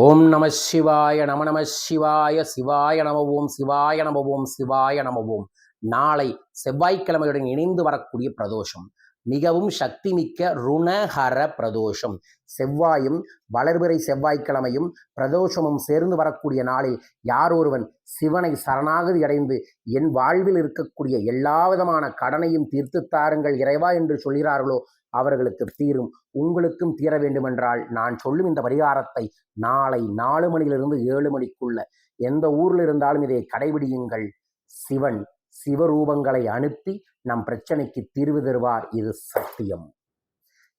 ஓம் நம சிவாய நம நம சிவாய சிவாய நம ஓம் சிவாய நம ஓம் சிவாய நம ஓம். நாளை செவ்வாய்க்கிழமையுடன் இணைந்து வரக்கூடிய பிரதோஷம். மிகவும் சக்தி மிக்க ருணஹர பிரதோஷம். செவ்வாயும் வளர்பிறை செவ்வாய்க்கிழமையும் பிரதோஷமும் சேர்ந்து வரக்கூடிய நாளில் யார் ஒருவன் சிவனை சரணாகதி அடைந்து என் வாழ்வில் இருக்கக்கூடிய எல்லா விதமான கடனையும் தீர்த்து தாருங்கள் இறைவா என்று சொல்கிறார்களோ அவர்களுக்கு தீரும். உங்களுக்கும் தீர வேண்டுமென்றால் நான் சொல்லும் இந்த பரிகாரத்தை நாளை நாலு மணியிலிருந்து ஏழு மணிக்குள்ள எந்த ஊரில் இருந்தாலும் இதை கடைபிடியுங்கள். சிவன் சிவரூபங்களை அனுப்பி நம் பிரச்சனைக்கு தீர்வு தருவார். இது சத்தியம்.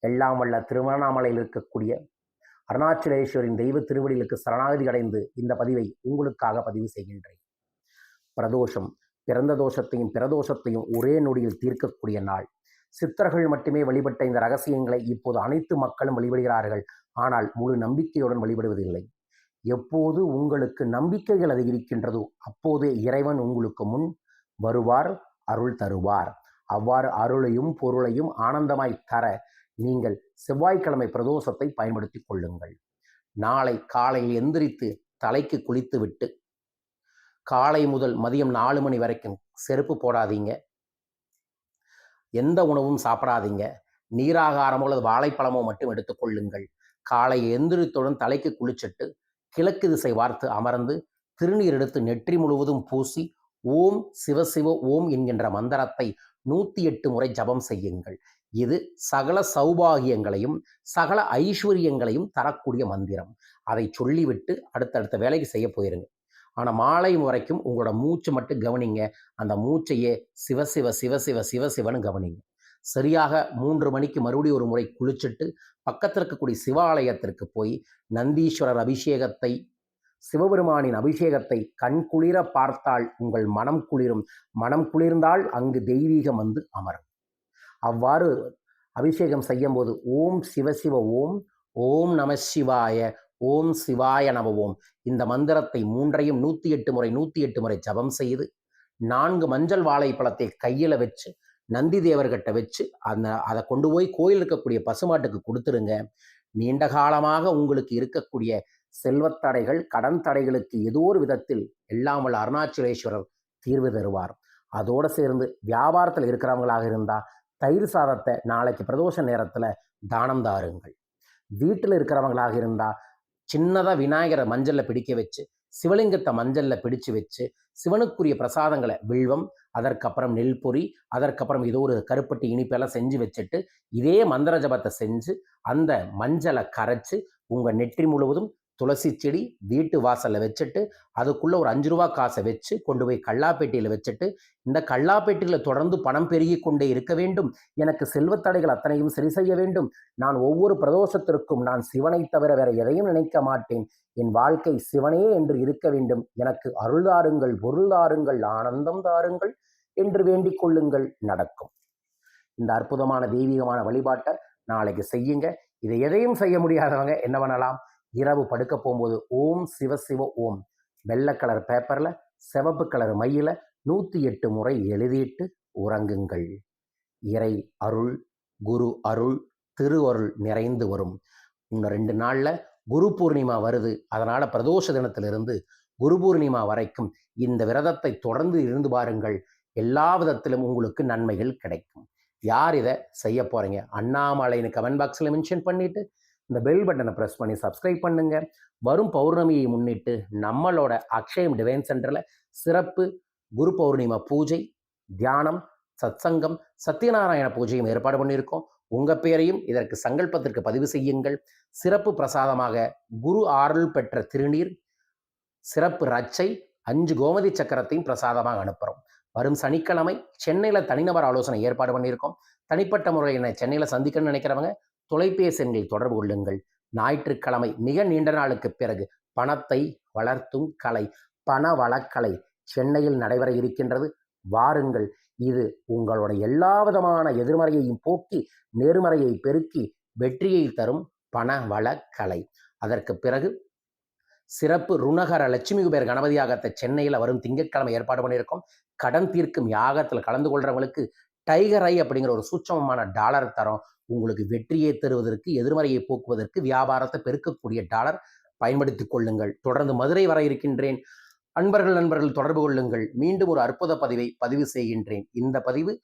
எல்லாம் வல்ல திருவண்ணாமலையில் இருக்கக்கூடிய அருணாச்சலேஸ்வரின் தெய்வ திருவடிகளுக்கு சரணாகதி அடைந்து இந்த பதிவை உங்களுக்காக பதிவு செய்கின்றேன். பிரதோஷம். பிறந்த தோஷத்தையும் பிரதோஷத்தையும் ஒரே நொடியில் தீர்க்கக்கூடிய நாள். சித்தர்கள் மட்டுமே வழிபட்ட இந்த ரகசியங்களை இப்போது அனைத்து மக்களும் வழிபடுகிறார்கள். ஆனால் முழு நம்பிக்கையுடன் வழிபடுவதில்லை. எப்போது உங்களுக்கு நம்பிக்கைகள் அதிகரிக்கின்றதோ அப்போதே இறைவன் உங்களுக்கு முன் வருவார் அருள் தருவார். அவ்வாறு அருளையும் பொருளையும் ஆனந்தமாய் தர நீங்கள் செவ்வாய்க்கிழமை பிரதோஷத்தை பயன்படுத்தி கொள்ளுங்கள். நாளை காலையில் எந்திரித்து தலைக்கு குளித்து விட்டு காலை முதல் மதியம் நாலு மணி வரைக்கும் செருப்பு போடாதீங்க. எந்த உணவும் சாப்பிடாதீங்க. நீராகாரமோ அல்லது வாழைப்பழமோ மட்டும் எடுத்துக்கொள்ளுங்கள் காலை எந்திரித்துடன் தலைக்கு குளிச்சிட்டு கிழக்கு திசை வார்த்து அமர்ந்து திருநீர் எடுத்து நெற்றி முழுவதும் பூசி ஓம் சிவசிவ ஓம் என்கின்ற மந்திரத்தை நூற்றி எட்டு முறை ஜபம் செய்யுங்கள். இது சகல சௌபாகியங்களையும் சகல ஐஸ்வர்யங்களையும் தரக்கூடிய மந்திரம். அதை சொல்லிவிட்டு அடுத்தடுத்த வேலைக்கு செய்ய போயிருங்க. ஆனால் மாலை வரைக்கும் உங்களோட மூச்சு மட்டும் கவனிங்க. அந்த மூச்சையே சிவசிவ சிவசிவ சிவசிவன்னு கவனிங்க. சரியாக மூன்று மணிக்கு மறுபடியும் ஒரு முறை குளிச்சுட்டு பக்கத்தில் இருக்கக்கூடிய சிவாலயத்திற்கு போய் நந்தீஸ்வரர் அபிஷேகத்தை சிவபெருமானின் அபிஷேகத்தை கண் குளிர பார்த்தால் உங்கள் மனம் குளிரும். மனம் குளிர்ந்தால் அங்கு தெய்வீகம் வந்து அமரும். அவ்வாறு அபிஷேகம் செய்யும்போது ஓம் சிவசிவ ஓம் ஓம் நம சிவாய ஓம் சிவாய நம ஓம் இந்த மந்திரத்தை மூன்றையும் நூற்றி எட்டு முறை நூற்றி எட்டு முறை ஜபம் செய்து நான்கு மஞ்சள் வாழைப்பழத்தை கையில் வச்சு நந்தி தேவர்கிட்ட வச்சு அந்த அதை கொண்டு போய் கோயில் இருக்கக்கூடிய பசுமாட்டுக்கு கொடுத்துருங்க. நீண்ட காலமாக உங்களுக்கு இருக்கக்கூடிய செல்வத்தடைகள் கடன் தடைகளுக்கு ஏதோ ஒரு விதத்தில் எல்லாம் உள்ள அருணாச்சலேஸ்வரர் தீர்வு தருவார். அதோடு சேர்ந்து வியாபாரத்தில் இருக்கிறவங்களாக இருந்தால் தயிர் சாதத்தை நாளைக்கு பிரதோஷ நேரத்தில் தானம் தாருங்கள். வீட்டில் இருக்கிறவங்களாக இருந்தால் சின்னதாக விநாயகரை மஞ்சளில் பிடிக்க வச்சு சிவலிங்கத்தை மஞ்சளில் பிடிச்சு வச்சு சிவனுக்குரிய பிரசாதங்களை வில்வம் அதற்கப்புறம் நெல் பொறி அதற்கப்புறம் ஏதோ ஒரு கருப்பட்டி இனிப்பெல்லாம் செஞ்சு வச்சுட்டு இதே மந்திர ஜபத்தை செஞ்சு அந்த மஞ்சளை கரைச்சி உங்கள் நெற்றி முழுவதும் துளசி செடி வீட்டு வாசலில் வச்சுட்டு அதுக்குள்ளே ஒரு அஞ்சு ரூபா காசை வச்சு கொண்டு போய் கல்லாப்பேட்டியில் வச்சுட்டு இந்த கல்லாப்பேட்டியில் தொடர்ந்து பணம் பெருகி கொண்டே இருக்க வேண்டும். எனக்கு செல்வத்தடைகள் அத்தனையும் சரி செய்ய வேண்டும். நான் ஒவ்வொரு பிரதோஷத்திற்கும் நான் சிவனை தவிர வேற எதையும் நினைக்க மாட்டேன். என் வாழ்க்கை சிவனே என்று இருக்க வேண்டும். எனக்கு அருள் தாருங்கள் பொருள் தாருங்கள் ஆனந்தம் தாருங்கள் என்று வேண்டிக் கொள்ளுங்கள். நடக்கும். இந்த அற்புதமான தெய்வீகமான வழிபாட்டை நாளைக்கு செய்யுங்க. இதை எதையும் செய்ய முடியாதவங்க என்ன பண்ணலாம்? இரவு படுக்க போகும்போது ஓம் சிவ சிவ ஓம். வெள்ளை கலர் பேப்பரில் சிவப்பு கலர் மையில் நூற்றி எட்டு முறை எழுதிட்டு உறங்குங்கள். இறை அருள் குரு அருள் திரு அருள் நிறைந்து வரும். இன்னும் ரெண்டு நாளில் குரு பூர்ணிமா வருது. அதனால் பிரதோஷ தினத்திலிருந்து குரு பூர்ணிமா வரைக்கும் இந்த விரதத்தை தொடர்ந்து இருந்து பாருங்கள். எல்லா விதத்திலும் உங்களுக்கு நன்மைகள் கிடைக்கும். யார் இதை செய்ய போகிறீங்க அண்ணாமலைன்னு கமெண்ட் பாக்ஸில் மென்ஷன் பண்ணிவிட்டு இந்த பெல் பட்டனை ப்ரெஸ் பண்ணி சப்ஸ்கிரைப் பண்ணுங்க. வரும் பௌர்ணமியை முன்னிட்டு நம்மளோட அக்ஷயம் டிவைன் சென்டரில் சிறப்பு குரு பௌர்ணிமா பூஜை தியானம் சத்சங்கம் சத்யநாராயண பூஜையும் ஏற்பாடு பண்ணியிருக்கோம். உங்கள் பேரையும் இதற்கு சங்கல்பத்திற்கு பதிவு செய்யுங்கள். சிறப்பு பிரசாதமாக குரு ஆருள் பெற்ற திருநீர் சிறப்பு ரச்சை அஞ்சு கோமதி சக்கரத்தையும் பிரசாதமாக அனுப்புகிறோம் வரும் சனிக்கிழமை சென்னையில் தனிநபர் ஆலோசனை ஏற்பாடு பண்ணியிருக்கோம். தனிப்பட்ட முறையில் சென்னையில் சந்திக்கணும்னு நினைக்கிறவங்க தொலைபேசி தொடர்பு கொள்ளுங்கள். ஞாயிற்றுக்கிழமை மிக நீண்ட நாளுக்கு பிறகு பணத்தை வளர்த்தும் கலை பண வளக்கலை சென்னையில் நடைபெற இருக்கின்றது. வாருங்கள். இது உங்களோட எல்லா விதமான எதிர்மறையையும் போக்கி நேர்மறையை பெருக்கி வெற்றியை தரும் பண வளக்கலை. அதற்கு பிறகு சிறப்பு ருணகர லட்சுமி குபேர் கணபதி யாகத்தை சென்னையில் வரும் திங்கட்கிழமை ஏற்பாடு பண்ணியிருக்கோம். கடன் தீர்க்கும் யாகத்தில் கலந்து கொள்றவங்களுக்கு டைகர் ஐ அப்படிங்கிற ஒரு சூட்சமமான டாலர் தரம். உங்களுக்கு வெற்றியை தருவதற்கு எதிர்மறையை போக்குவதற்கு வியாபாரத்தை பெருக்கக்கூடிய டாலர் பயன்படுத்திக் கொள்ளுங்கள். தொடர்ந்து மதுரை வர இருக்கின்றேன். அன்பர்கள் நண்பர்கள் தொடர்பு கொள்ளுங்கள். மீண்டும் ஒரு அற்புத பதிவை பதிவு செய்கின்றேன். இந்த பதிவு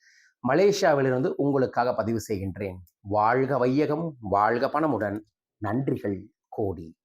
மலேசியாவிலிருந்து உங்களுக்காக பதிவு செய்கின்றேன். வாழ்க வையகம் வாழ்க பணமுடன். நன்றிகள் கோடி.